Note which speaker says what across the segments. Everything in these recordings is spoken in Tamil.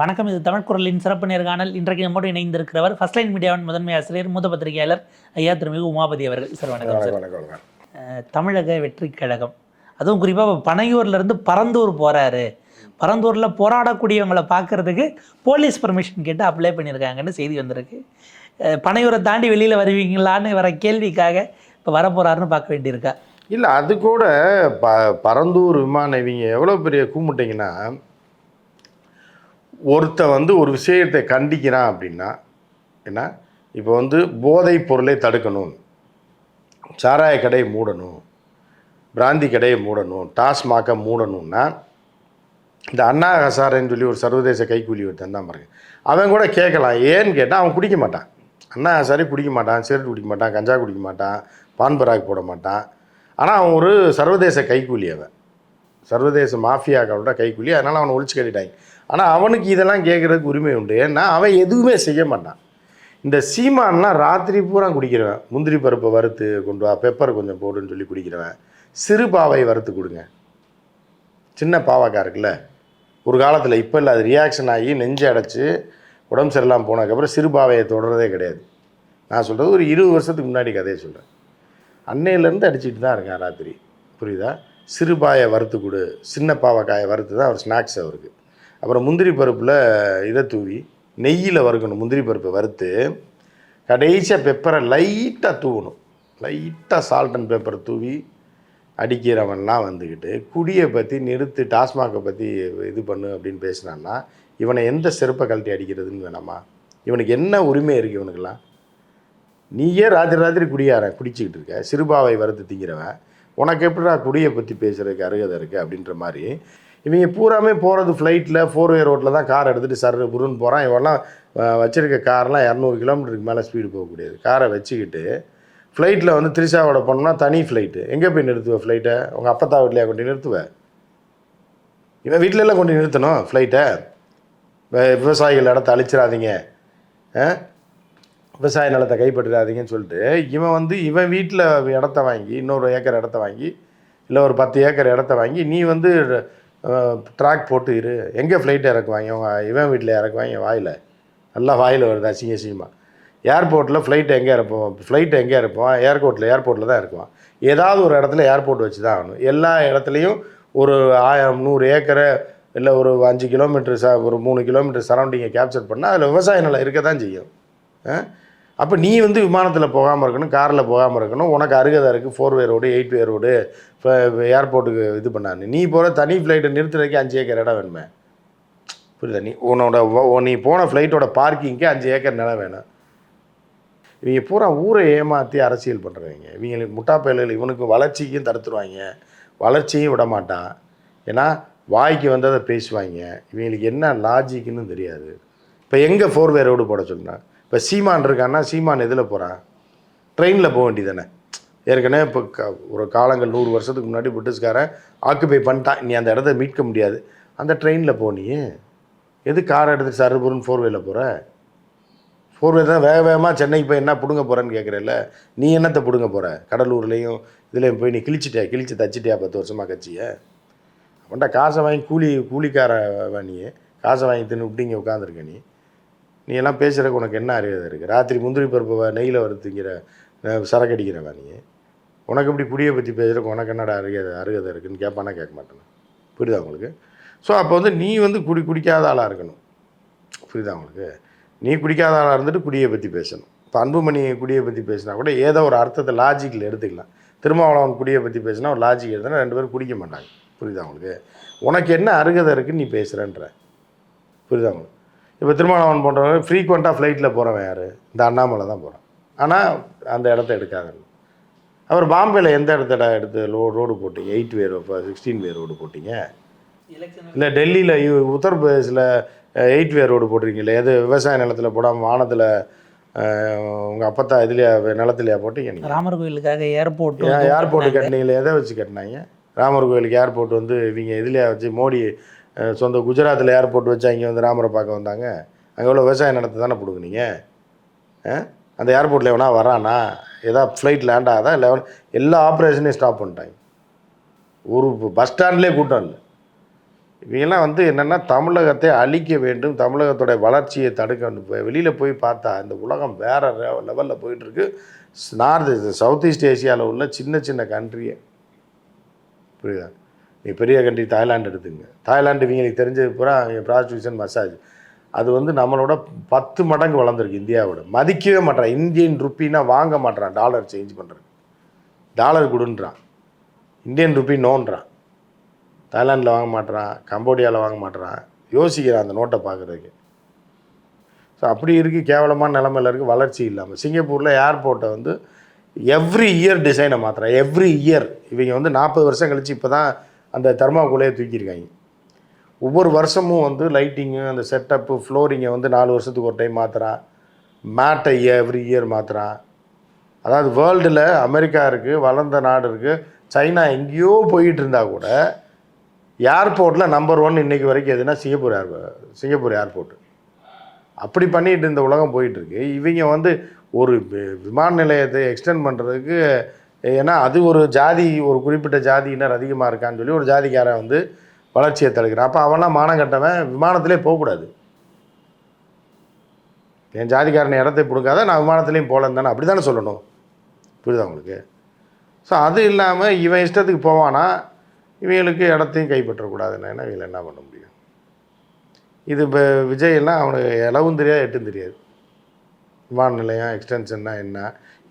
Speaker 1: வணக்கம் இது தமிழ் குரலின் சிறப்பு நேர்காணல் இன்றைக்கு நம்மோடு இணைந்திருக்கிறவர் ஃபர்ஸ்ட் லைன் மீடியாவின் முதன்மை ஆசிரியர் மூத்த பத்திரிகையாளர் ஐயா திருமிகு உமாபதி அவர்கள். சார் வணக்கம் சார். தமிழக வெற்றி கழகம். அதுவும் குறிப்பாக பனையூர்லேருந்து பரந்தூர் போகிறாரு பரந்தூரில் போராடக்கூடியவங்களை பார்க்கறதுக்கு போலீஸ் பர்மிஷன் கேட்டு அப்ளை பண்ணியிருக்காங்கன்னு செய்தி வந்திருக்கு. பனையூரை தாண்டி வெளியில் வருவீங்களான்னு வர கேள்விக்காக இப்போ வரப்போகிறாருன்னு பார்க்க வேண்டியிருக்கா?
Speaker 2: இல்லை அது கூட ப பரந்தூர் விமான இவங்க எவ்வளோ பெரிய கூமுட்டிங்கன்னா ஒருத்தன் வந்து ஒரு விஷயத்தை கண்டிக்கிறான் அப்படின்னா என்ன? இப்போ வந்து போதைப் பொருளை தடுக்கணும். சாராய கடையை மூடணும். பிராந்தி கடையை மூடணும். டாஸ்மாகை மூடணும்னா இந்த அண்ணா ஹசாரேன்னு சொல்லி ஒரு சர்வதேச கைக்கூலி ஒருத்தன் தான் பாருங்க. அவன் கூட கேட்கலாம். ஏன்னு கேட்டால் அவன் குடிக்க மாட்டான். அண்ணா ஹசாரி குடிக்க மாட்டான் சிகரெட் குடிக்க மாட்டான் கஞ்சா குடிக்க மாட்டான் பான் பராக் போட மாட்டான். ஆனால் அவன் ஒரு சர்வதேச கைக்கூலி அவன். சர்வதேச மாஃபியாக்களோட கைக்கூலி. அதனால் அவனை ஒழிச்சு கட்டிட்டாங்க. ஆனால் அவனுக்கு இதெல்லாம் கேட்குறதுக்கு உரிமை உண்டு. ஏன்னா அவன் எதுவுமே செய்ய மாட்டான். இந்த சீமான்லாம் ராத்திரி பூரா குடிக்கிறவன். முந்திரி பருப்பை வறுத்து கொண்டு வா பெப்பர் கொஞ்சம் போடுன்னு சொல்லி குடிக்கிறவன். சிறு பாவை வறுத்து கொடுங்க. சின்ன பாவாக்கா இருக்குல்ல? ஒரு காலத்தில் இப்போ இல்லை அது ரியாக்ஷன் ஆகி நெஞ்சு அடைச்சி உடம்பு சரியில்லாமல் போனதுக்கப்புறம் சிறு பாவையை தொடர்றதே கிடையாது. நான் சொல்கிறது ஒரு இருபது வருஷத்துக்கு முன்னாடி கதையை சொல்கிறேன் அன்னையிலேருந்து அடிச்சிட்டு தான் இருக்கேன் ராத்திரி. புரியுதா? சிறுபாயை வறுத்து கொடு. சின்ன பாவக்காயை வறுத்து தான் அவர் ஸ்நாக்ஸ் அவருக்கு. அப்புறம் முந்திரி பருப்பில் இதை தூவி நெய்யில் வறுக்கணும். முந்திரி பருப்பை வறுத்து கடைசியாக பெப்பரை லைட்டாக தூவணும். லைட்டாக சால்ட் அண்ட் பெப்பரை தூவி அடிக்கிறவன்லாம் வந்துக்கிட்டு குடியை பற்றி நிறுத்து டாஸ்மாகை பற்றி இது பண்ணு அப்படின்னு பேசினான்னா இவனை எந்த செருப்பை கழட்டி அடிக்கிறதுன்னு வேணாமா? இவனுக்கு என்ன உரிமை இருக்குது இவனுக்கெல்லாம்? நீயே ராத்திரி ராத்திரி குடியாரன் குடிச்சிக்கிட்டு இருக்க. சிறுபாவை வறுத்து திங்கிறவன். உனக்கு எப்படிடா குடியை பற்றி பேசுகிறதுக்கு அருகதை இருக்குது அப்படின்ற மாதிரி இவங்க பூராமே போகிறது ஃப்ளைட்டில் ஃபோர் வே ரோட்டில் தான் கார் எடுத்துகிட்டு சர்ரு புருன்னு போகிறான் இவெல்லாம் வச்சுருக்க கார்லாம் இரநூறு கிலோமீட்டருக்கு மேலே ஸ்பீடு போகக்கூடியது காரை வச்சுக்கிட்டு ஃப்ளைட்டில் வந்து திரிஷாவோட போனோம்னா தனி ஃப்ளைட்டு எங்கே போய் நிறுத்துவ ஃப்ளைட்டை உங்கள் அப்பத்தா வீட்லையா கொண்டு நிறுத்துவ? இவன் வீட்டிலலாம் கொண்டு நிறுத்தணும் ஃப்ளைட்டை விவசாயிகள் இடத்த அழிச்சிடாதீங்க. ஆ? விவசாய நிலத்தை கைப்பற்றிடாதீங்கன்னு சொல்லிட்டு இவன் வந்து இவன் வீட்டில் இடத்த வாங்கி இன்னொரு ஏக்கர் இடத்த வாங்கி இல்லை ஒரு பத்து ஏக்கர் இடத்த வாங்கி நீ வந்து ட்ராக் போட்டு இரு. எங்கே ஃப்ளைட் இறக்குவாங்க? அவங்க இவன் வீட்டில் இறக்குவாங்க வாயில். நல்லா வாயில் வருது அசிங்க அசிங்கமாக ஏர்போர்ட்டில் ஃப்ளைட் எங்கே இருப்போம் ஃப்ளைட் எங்கே இருப்போம் ஏர்போர்ட்டில் ஏர்போர்ட்டில் தான் இருக்குவான் ஏதாவது ஒரு இடத்துல ஏர்போர்ட் வச்சு தான் ஆகணும். எல்லா இடத்துலையும் ஒரு ஆயிரம் நூறு ஏக்கரை இல்லை ஒரு அஞ்சு கிலோமீட்டர் ச ஒரு மூணு கிலோமீட்டர் சரௌண்டிங்கை கேப்சர் பண்ணால் அதில் விவசாய நிலம் இருக்க தான் செய்யும். அப்போ நீ வந்து விமானத்தில் போகாமல் இருக்கணும் காரில் போகாமல் இருக்கணும். உனக்கு அருகதை இருக்குது four way road eight way road இப்போ ஏர்போர்ட்டுக்கு இது பண்ணான்னு. நீ போகிற தனி ஃப்ளைட்டை நிறுத்துறதுக்கு அஞ்சு ஏக்கர் இடம் வேணுமே. புரியுதா? நீ உன்னோட நீ போன ஃப்ளைட்டோட பார்க்கிங்க்கு அஞ்சு ஏக்கர் நிலம் வேணும். இவங்க பூரா ஊரை ஏமாற்றி அரசியல் பண்ணுறவங்க இவங்களுக்கு முட்டாப்பயல்கள் இவனுக்கு வளர்ச்சிக்கும் தடுத்துருவாங்க. வளர்ச்சியும் விட மாட்டான். ஏன்னா வாய்க்கு வந்ததை பேசுவாங்க. இவங்களுக்கு என்ன லாஜிக்குன்னு தெரியாது. இப்போ எங்கே ஃபோர் வே ரோடு போட சொன்னா? இப்போ சீமான் இருக்கான்னா சீமான் எதில் போகிறான் ட்ரெயினில் போக வேண்டியதானே ஏற்கனவே இப்போ க ஒரு காலங்கள் நூறு வருஷத்துக்கு முன்னாடி பிரிட்டிஷ்காரன் ஆக்குபை பண்ணிட்டான். நீ அந்த இடத்த மீட்க முடியாது. அந்த ட்ரெயினில் போனியே எது கார் எடுத்து சருபுருன்னு ஃபோர் வேல போகிற ஃபோர்வே தான் வேக வேகமாக சென்னைக்கு போய் என்ன பிடுங்க போகிறேன்னு கேட்குறல்ல நீ என்னத்தை பிடுங்க போகிற கடலூர்லேயும் இதுலேயும் போய் நீ கிழிச்சிட்டியா? கிழிச்சு தச்சிட்டியா பத்து வருஷமாக கட்சியை? அவன்கிட்ட காசை வாங்கி கூலி கூலிக்கார நீ. காசை வாங்கி தின்னு இப்படிங்க இங்கே உட்காந்துருக்க நீ. நீ எல்லாம் பேசுகிறக்கு உனக்கு என்ன அறியாத இருக்குது ராத்திரி முந்திரி பருப்பை நெய்யில் வறுத்துங்கிற சரக்கு அடிக்கிறவா நீ? உனக்கு இப்படி குடியை பற்றி பேசுகிறக்கு உனக்கு என்னடா அருகதை அருகதை இருக்குதுன்னு கேட்பானா கேட்க மாட்டேன் புரியுதா உங்களுக்கு? ஸோ அப்போ வந்து நீ வந்து குடி குடிக்காத ஆளாக இருக்கணும். புரியுதா உங்களுக்கு? நீ குடிக்காத ஆளாக இருந்துட்டு குடியை பற்றி பேசணும். இப்போ அன்புமணி குடியை பற்றி பேசினா கூட ஏதோ ஒரு அர்த்தத்தை லாஜிக்கில் எடுத்துக்கலாம். திருமாவளவன் குடியை பற்றி பேசினா ஒரு லாஜிக் எடுத்தனா ரெண்டு பேரும் குடிக்க மாட்டாங்க. புரியுதா உங்களுக்கு? உனக்கு என்ன அருகதை இருக்குன்னு நீ பேசுகிறேன்ற புரியுதா உங்களுக்கு? இப்போ திருமாவளவன் போன்றவங்க ஃப்ரீக்வெண்ட்டாக ஃப்ளைட்டில் போகிறவன் யார்? இந்த அண்ணாமலை தான் போகிறான் ஆனால் அந்த இடத்த எடுக்காத அவர் பாம்பேல எந்த இடத்துல எடுத்து லோ ரோடு போட்டீங்க? எயிட் வே இப்போ சிக்ஸ்டீன் வே ரோடு போட்டீங்க? இல்லை டெல்லியில் உத்தரப்பிரதேசில் எயிட் வே ரோடு போட்டிருக்கீங்களே எது விவசாய நிலத்தில் போடாமல் வானத்தில் உங்கள் அப்பத்தா இதுலையா நிலத்துலையா போட்டீங்க
Speaker 1: ராமர் கோயிலுக்காக ஏர்போர்ட்
Speaker 2: ஏர்போர்ட்டு கட்டினீங்களே எதை வச்சு கட்டினாங்க? ராமர் கோயிலுக்கு ஏர்போர்ட் வந்து இவங்க இதுலையா வச்சு மோடி சொந்த குஜராத்தில் ஏர்போர்ட் வச்சு அங்கே வந்து ராமரை பார்க்க வந்தாங்க. அங்கே உள்ள விவசாயம் நடத்த தானே பிடுங்குனீங்க? ஆ? அந்த ஏர்போர்ட்டில் எவனா வரானா? ஏதா ஃப்ளைட் லேண்ட் ஆகுதா? இல்லை எல்லா ஆப்ரேஷனையும் ஸ்டாப் பண்ணிட்டாங்க. ஒரு பஸ் ஸ்டாண்ட்லேயே கூட்டம் இல்லை. இவங்கெல்லாம் வந்து என்னென்னா தமிழகத்தை அழிக்க வேண்டும் தமிழகத்தோட வளர்ச்சியை தடுக்க வெளியில் போய் பார்த்தா இந்த உலகம் வேறு லெவலில் போயிட்டுருக்கு. நார்த் சவுத் ஈஸ்ட் ஏசியாவில் உள்ள சின்ன சின்ன கண்ட்ரியை புரியுதா? நீ பெரிய கண்ட்ரி தாய்லாந்து எடுத்துங்க. இவங்க இவங்களுக்கு தெரிஞ்சது பூரா ப்ராஸ்டியூஷன் மசாஜ் அது வந்து நம்மளோட பத்து மடங்கு வளர்ந்துருக்கு இந்தியாவோட. மதிக்கவே மாட்டான் இந்தியன் ருப்பினா வாங்க மாட்டான் டாலர் சேஞ்ச் பண்ணுறது டாலர் கொடுன்றான். இந்தியன் ருப்பி நோன்றான் தாய்லாந்தில் வாங்க மாட்றான் கம்போடியாவில் வாங்க மாட்டேறான் யோசிக்கிறான் அந்த நோட்டை பார்க்குறதுக்கு. ஸோ அப்படி இருக்குது கேவலமான நிலமையில இருக்குது வளர்ச்சி இல்லாமல் சிங்கப்பூரில் ஏர்போர்ட்டை வந்து எவ்ரி இயர் டிசைனை மாற்றுறான் எவ்ரி இயர் இவங்க வந்து நாற்பது வருஷம் கழித்து இப்போ தான் அந்த தர்மாக்குள்ளேயே தூக்கியிருக்காங்க. ஒவ்வொரு வருஷமும் வந்து லைட்டிங்கு அந்த செட்டப்பு ஃப்ளோரிங்கை வந்து நாலு வருஷத்துக்கு ஒரு டைம் மாற்றுறான் மேட்டை எவ்ரி இயர் மாற்றுறான் அதாவது வேர்ல்டில் அமெரிக்கா இருக்குது வளர்ந்த நாடு இருக்குது சைனா எங்கேயோ போயிட்டு இருந்தால் கூட ஏர்போர்ட்டில் நம்பர் ஒன் இன்றைக்கி வரைக்கும் எதுனா சிங்கப்பூர் ஏர் சிங்கப்பூர் ஏர்போர்ட் அப்படி பண்ணிட்டு இந்த உலகம் போயிட்டுருக்கு இவங்க வந்து ஒரு விமான நிலையத்தை எக்ஸ்டெண்ட் பண்ணுறதுக்கு ஏன்னா அது ஒரு ஜாதி ஒரு குறிப்பிட்ட ஜாதியினர் அதிகமாக இருக்கான்னு சொல்லி ஒரு ஜாதிக்காரன் வந்து வளர்ச்சியை தடுக்கிறான். அப்போ அவன்லாம் மானம் கட்டவன் விமானத்திலே போகக்கூடாது என் ஜாதிக்காரன் இடத்தை பிடுங்காத நான் விமானத்துலேயும் போகலன்னு தானே அப்படி தானே சொல்லணும்? புரியுதா உங்களுக்கு? ஸோ அது இல்லாமல் இவன் இஷ்டத்துக்கு போவானா? இவங்களுக்கு இடத்தையும் கைப்பற்றக்கூடாதுன்னா இவங்களை என்ன பண்ண முடியும்? இது இப்போ விஜய் எல்லாம் அவனுக்கு இளவும் தெரியாது எட்டும் தெரியாது விமான நிலையம் எக்ஸ்டென்ஷன்னா என்ன?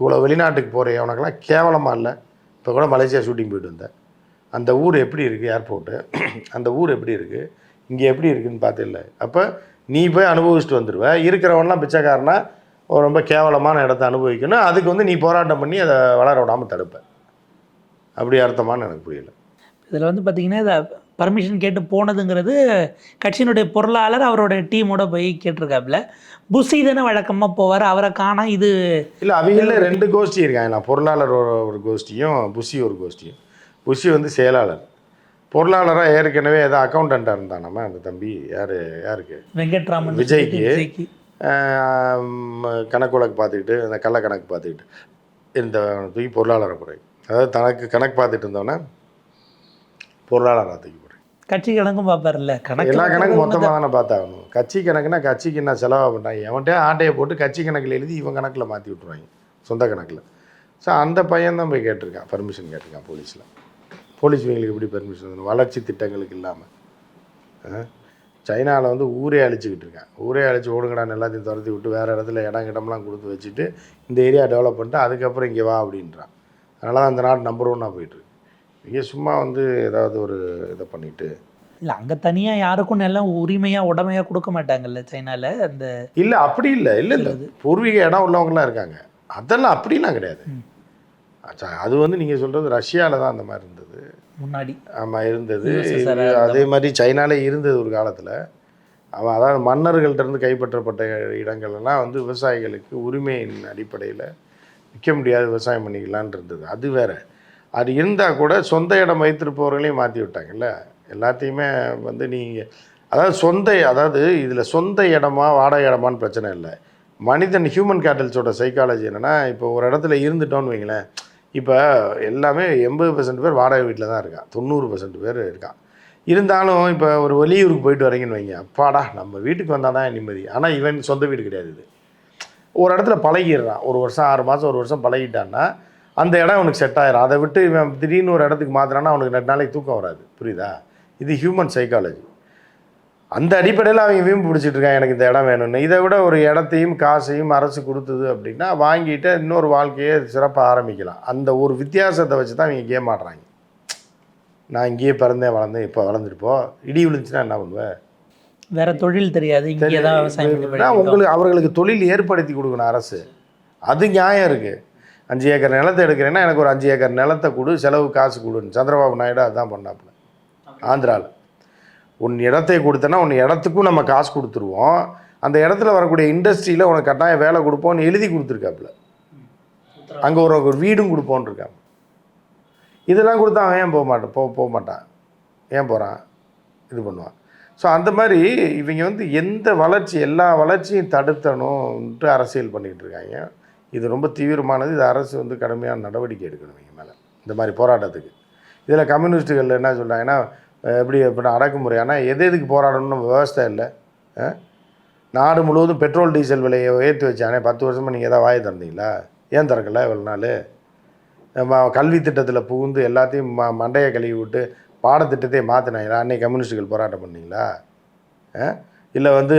Speaker 2: இவ்வளோ வெளிநாட்டுக்கு போகிற அவனுக்கெல்லாம் கேவலமாக இல்லை. இப்போ கூட மலேசியா ஷூட்டிங் போயிட்டு வந்தேன். அந்த ஊர் எப்படி இருக்குது ஏர்போர்ட்டு அந்த ஊர் எப்படி இருக்குது இங்கே எப்படி இருக்குன்னு பார்த்தில்ல அப்போ நீ போய் அனுபவிச்சுட்டு வந்துடுவ இருக்கிறவன்லாம் பிச்சைக்காரனா ஒரு ரொம்ப கேவலமான இடத்த அனுபவிக்கணும். அதுக்கு வந்து நீ போராட்டம் பண்ணி அதை வளர விடாமல் தடுப்ப. அப்படி அர்த்தமானு எனக்கு புரியல.
Speaker 1: இதில் வந்து பார்த்திங்கன்னா இதை பர்மிஷன் கேட்டு போனதுங்கிறது கட்சியினுடைய பொருளாளர் அவரோட டீமோட போய் கேட்டிருக்காப்புல. புஷி தானே வழக்கமாக போவார் அவரை காணா இது
Speaker 2: இல்லை அவங்கள ரெண்டு கோஷ்டி இருக்காங்க. நான் பொருளாளர் ஒரு கோஷ்டியும் புஷி ஒரு கோஷ்டியும். புஷி வந்து செயலாளர். பொருளாளராக ஏற்கனவே ஏதோ அக்கௌண்டண்ட்டாக இருந்தானாமா அந்த தம்பி. யார் யாருக்கு?
Speaker 1: வெங்கட்ராமன்
Speaker 2: விஜய்க்கு. கணக்கு வழக்கு பார்த்துக்கிட்டு அந்த கள்ள கணக்கு பார்த்துக்கிட்டு இருந்த தூக்கி பொருளாளரை போகிறேன் அதாவது தனக்கு கணக்கு பார்த்துட்டு இருந்தவொன்னே பொருளாளராக தூக்கி
Speaker 1: கட்சி கணக்கும் பார்ப்பார்ல கணக்கு
Speaker 2: எல்லா கணக்கும் மொத்தமாக தானே பார்த்தாகணும். கட்சி கணக்குனா கட்சிக்கு என்ன செலவாக பண்ணுறாங்க எவன்கிட்ட ஆட்டையை போட்டு கட்சி கணக்கில் எழுதி இவன் கணக்கில் மாற்றி விட்ருவாங்க சொந்த கணக்கில். ஸோ அந்த பையன் தான் போய் கேட்டிருக்கான். பர்மிஷன் கேட்டிருக்கான் போலீஸில். போலீஸ் இவங்களுக்கு எப்படி பெர்மிஷன் வளர்ச்சி திட்டங்களுக்கு இல்லாமல் சைனாவில் வந்து ஊரே அழிச்சுக்கிட்டு இருக்கான். ஊரே அழிச்சு ஓடுங்கடான்னு எல்லாத்தையும் துரத்தி விட்டு வேறு இடத்துல இடம் இடம்லாம் கொடுத்து வச்சுட்டு இந்த ஏரியா டெவலப் பண்ணிட்டு அதுக்கப்புறம் இங்கே வா அப்படின்றான். அதனால தான் அந்த நாடு நம்பர் ஒன்னாக போயிட்டுருக்கு இங்கே சும்மா வந்து ஏதாவது ஒரு இதை பண்ணிவிட்டு
Speaker 1: இல்லை அங்கே தனியாக யாருக்கும் நிலம் உரிமையாக உடமையாக கொடுக்க மாட்டாங்கல்ல சைனால? அந்த
Speaker 2: இல்லை அப்படி இல்லை இல்லை இல்லை. பூர்வீக இடம் உள்ளவங்களாம் இருக்காங்க. அதெல்லாம் அப்படிலாம் கிடையாது. அது வந்து நீங்கள் சொல்கிறது ரஷ்யாவில் தான் அந்த மாதிரி இருந்தது.
Speaker 1: முன்னாடி.
Speaker 2: ஆமாம் இருந்தது. அதே மாதிரி. சைனாலே இருந்தது ஒரு காலத்தில். அவன் அதாவது மன்னர்கள்ட்ட இருந்து கைப்பற்றப்பட்ட இடங்கள் எல்லாம் வந்து விவசாயிகளுக்கு உரிமையின் அடிப்படையில் விற்க முடியாது விவசாயம் பண்ணிக்கலான் இருந்தது. அது வேற. அது இருந்தால் கூட சொந்த இடம் வைத்திருப்பவர்களையும் மாற்றி விட்டாங்கல்ல? எல்லாத்தையுமே வந்து நீங்கள் அதாவது சொந்த அதாவது இதில் சொந்த இடமா வாடகை இடமான்னு பிரச்சனை இல்லை. மனிதன் ஹியூமன் கேட்டல்ஸோட சைக்காலஜி என்னென்னா இப்போ ஒரு இடத்துல இருந்துட்டோன்னு வைங்களேன் இப்போ எல்லாமே எண்பது பர்சன்ட் பேர் வாடகை வீட்டில் தான் இருக்கான் தொண்ணூறு பர்சன்ட் பேர் இருக்கான் இருந்தாலும் இப்போ ஒரு வெளியூருக்கு போயிட்டு வரீங்கன்னு வைங்க அப்பாடா நம்ம வீட்டுக்கு வந்தால் தான் நிம்மதி. ஆனால் இவன் சொந்த வீடு கிடையாது இது. ஒரு இடத்துல பழகிடுறான். ஒரு வருஷம் ஆறு மாதம் ஒரு வருஷம் பழகிட்டான்னா அந்த இடம் அவனுக்கு செட் ஆயிரும். அதை விட்டு இவன் திடீர்னு ஒரு இடத்துக்கு மாத்துறான்னா அவனுக்கு ரெண்டு நாளைக்கு தூக்கம் வராது. புரியுதா? இது ஹியூமன் சைக்காலஜி அந்த அடிப்படையில் அவங்க வீம்பு பிடிச்சிட்டு இருக்கான். எனக்கு இந்த இடம் வேணும்னு. இதை விட ஒரு இடத்தையும் காசையும் அரசு கொடுத்தது அப்படின்னா வாங்கிட்டு இன்னொரு வாழ்க்கையை சிறப்பாக ஆரம்பிக்கலாம். அந்த ஒரு வித்தியாசத்தை வச்சு தான் இவங்க கேம் ஆடுறாங்க. நான் இங்கேயே பிறந்தேன் வளர்ந்தேன் இப்போ வளர்ந்துட்டு போ. இடி விழுந்துச்சுன்னா என்ன பண்ணுவேன்
Speaker 1: வேற தொழில் தெரியாது. இங்கே தான் விவசாயம்.
Speaker 2: உங்களுக்கு அவர்களுக்கு தொழில் ஏற்படுத்தி கொடுக்கணும் அரசு. அது நியாயம் இருக்குது அஞ்சு ஏக்கர் நிலத்தை எடுக்கிறேன்னா எனக்கு ஒரு அஞ்சு ஏக்கர் நிலத்தை கொடு செலவு காசு கொடுன்னு. சந்திரபாபு நாயுடு அதான் பண்ணாப்புல. ஆந்திராவில் உன் இடத்தை கொடுத்தனா உன் இடத்துக்கும் நம்ம காசு கொடுத்துருவோம். அந்த இடத்துல வரக்கூடிய இண்டஸ்ட்ரியில் உனக்கு கட்டாயம் வேலை கொடுப்போம்னு எழுதி கொடுத்துருக்காப்புல. அங்கே ஒரு ஒரு வீடும் கொடுப்போன்னு இருக்காங்க. இதெல்லாம் கொடுத்தா அவன் ஏன் போக மாட்டான் போக போக மாட்டான். ஏன் போகிறான் இது பண்ணுவான். ஸோ அந்த மாதிரி இவங்க வந்து எந்த வளர்ச்சி எல்லா வளர்ச்சியும் தடுத்தணும்ன்ட்டு அரசியல் பண்ணிகிட்டு இருக்காங்க. இது ரொம்ப தீவிரமானது. இது அரசு வந்து கடுமையான நடவடிக்கை எடுக்கணும் இங்கே மேலே. இந்த மாதிரி போராட்டத்துக்கு. இதில் கம்யூனிஸ்ட்டுகள் என்ன சொல்கிறாங்கன்னா எப்படி எப்படின்னா அடக்குமுறை ஆனால் எது எதுக்கு போராடணும்னு விவசாய இல்லை. நாடு முழுவதும் பெட்ரோல் டீசல் விலையை உயர்த்தி வச்சானே பத்து வருஷமாக நீங்கள் எதாவது வாயை திறந்தீங்களா? ஏன் திறக்கல இவ்வளோ நாள்? கல்வி திட்டத்தில் புகுந்து எல்லாத்தையும் ம மண்டையை கழுவி விட்டு பாடத்திட்டத்தையே மாற்றினாங்களா அன்னைக்கு கம்யூனிஸ்டுகள் போராட்டம் பண்ணிங்களா? இல்லை வந்து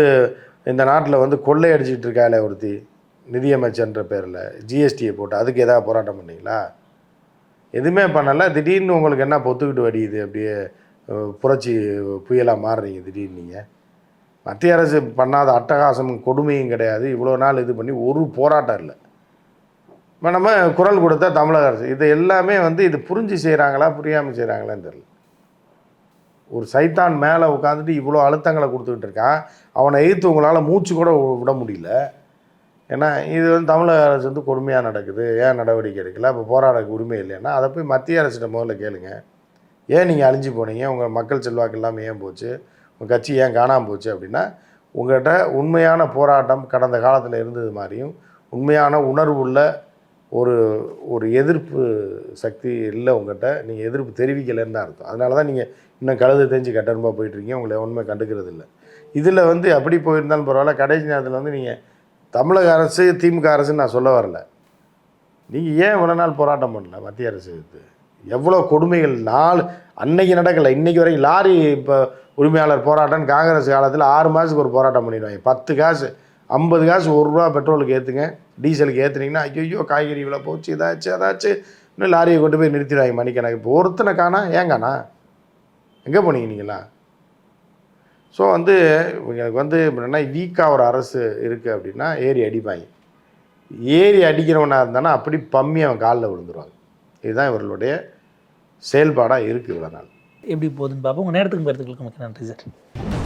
Speaker 2: இந்த நாட்டில் வந்து கொள்ளை அடிச்சுக்கிட்டு இருக்காளே ஒருத்தி. நிதியமைச்சர்ன்ற பேரில் ஜிஎஸ்டியை போட்டு அதுக்கு எதாவது போராட்டம் பண்ணீங்களா? எதுவுமே பண்ணலை. திடீர்னு உங்களுக்கு என்ன பொத்துக்கிட்டு வடியுது? அப்படியே புரட்சி புயலாக மாறுறீங்க திடீர்னு நீங்கள் மத்திய அரசு பண்ணாத அட்டகாசமும் கொடுமையும் கிடையாது. இவ்வளோ நாள் இது பண்ணி ஒரு போராட்டம் இல்லை. இப்போ நம்ம குரல் கொடுத்தா தமிழக அரசு இது எல்லாமே வந்து இது புரிஞ்சு செய்கிறாங்களா புரியாமல் செய்கிறாங்களான்னு தெரியல. ஒரு சைத்தான் மேலே உட்காந்துட்டு இவ்வளோ அழுத்தங்களை கொடுத்துக்கிட்டு இருக்கான். அவனை எதிர்த்து உங்களால் மூச்சு கூட விட முடியல. ஏன்னா இது வந்து தமிழக அரசு வந்து கொடுமையாக நடக்குது. ஏன் நடவடிக்கை எடுக்கல? அப்போ போராட உரிமை இல்லைன்னா அதை போய் மத்திய அரசிட்ட முதல்ல கேளுங்க. ஏன் நீங்கள் அழிஞ்சு போனீங்க? உங்கள் மக்கள் செல்வாக்கு இல்லாமல் ஏன் போச்சு? உங்கள் கட்சி ஏன் காணாமல் போச்சு அப்படின்னா உங்கள்கிட்ட உண்மையான போராட்டம் கடந்த காலத்தில் இருந்தது மாதிரியும் உண்மையான உணர்வுள்ள ஒரு ஒரு எதிர்ப்பு சக்தி இல்லை உங்கள்கிட்ட நீங்கள் எதிர்ப்பு தெரிவிக்கலைன்னு தான் அர்த்தம். அதனால தான் நீங்கள் இன்னும் கழுது தெரிஞ்சு கட்டணமாக போயிட்டுருக்கீங்க உங்களை ஒன்றுமே கண்டுக்கிறது இல்லை இதில் வந்து அப்படி போயிருந்தாலும் பரவாயில்ல. கடைசி நேரத்தில் வந்து நீங்கள் தமிழக அரசு திமுக அரசுன்னு நான் சொல்ல வரல. நீங்கள் ஏன் இவ்வளோ நாள் போராட்டம் பண்ணல மத்திய அரசு இது? எவ்வளோ கொடுமைகள் நாலு அன்னைக்கு நடக்கலை. இன்னைக்கு வரைக்கும் லாரி இப்போ உரிமையாளர் போராட்டம் காங்கிரஸ் காலத்தில் ஆறு மாதத்துக்கு ஒரு போராட்டம் பண்ணிடுவாங்க. பத்து காசு ஐம்பது காசு ஒரு ரூபா பெட்ரோலுக்கு ஏற்றுங்க டீசலுக்கு ஏற்றுனீங்கன்னா ஐயோ காய்கறி இவ்வளோ போச்சு இதாச்சு அதாச்சு இன்னும் லாரியை கொண்டு போய் நிறுத்திடுவாங்க மணிக்கணக்கு. இப்போ ஒருத்தனை காணா ஏன் காணா? எங்கே போனீங்க நீங்களா ஸோ வந்து இவங்களுக்கு வந்து என்னென்னா வீக்காக ஒரு அரசு இருக்குது அப்படின்னா ஏறி அடிப்பாங்க. ஏறி அடிக்கிறவனாக இருந்தானா அப்படி பம்மி அவன் காலில் விழுந்துருவாங்க. இதுதான் இவர்களுடைய செயல்பாடாக இருக்குது இவ்வளோ நாள்.
Speaker 1: எப்படி போகுதுன்னு பார்ப்போம். உங்கள் நேரத்துக்கு பேரத்துக்களுக்கு மிக்க நன்றி சார்.